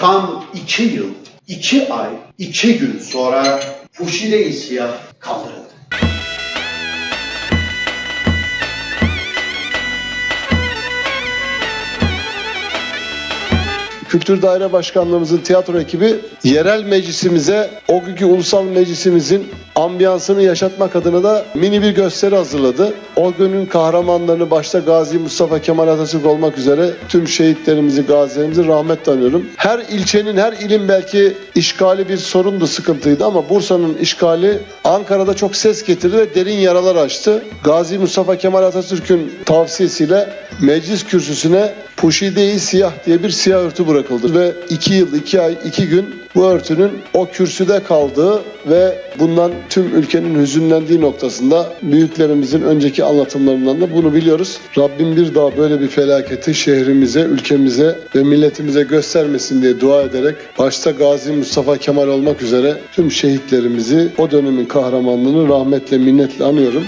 tam iki yıl, iki ay, iki gün sonra Fuşile-i Siyah kaldırıldı. Kültür Daire Başkanlığımızın tiyatro ekibi yerel meclisimize, o günkü ulusal meclisimizin ambiyansını yaşatmak adına da mini bir gösteri hazırladı. O günün kahramanlarını başta Gazi Mustafa Kemal Atatürk olmak üzere tüm şehitlerimizi, gazilerimizi rahmetle anıyorum. Her ilçenin, her ilin belki işgali bir sorundu, sıkıntıydı ama Bursa'nın işgali Ankara'da çok ses getirdi ve derin yaralar açtı. Gazi Mustafa Kemal Atatürk'ün tavsiyesiyle meclis kürsüsüne Puşide-i Siyah diye bir siyah örtü bırakıldı ve iki yıl, iki ay, iki gün bu örtünün o kürsüde kaldığı ve bundan tüm ülkenin hüzünlendiği noktasında büyüklerimizin önceki anlatımlarından da bunu biliyoruz. Rabbim bir daha böyle bir felaketi şehrimize, ülkemize ve milletimize göstermesin diye dua ederek başta Gazi Mustafa Kemal olmak üzere tüm şehitlerimizi o dönemin kahramanlığını rahmetle minnetle anıyorum.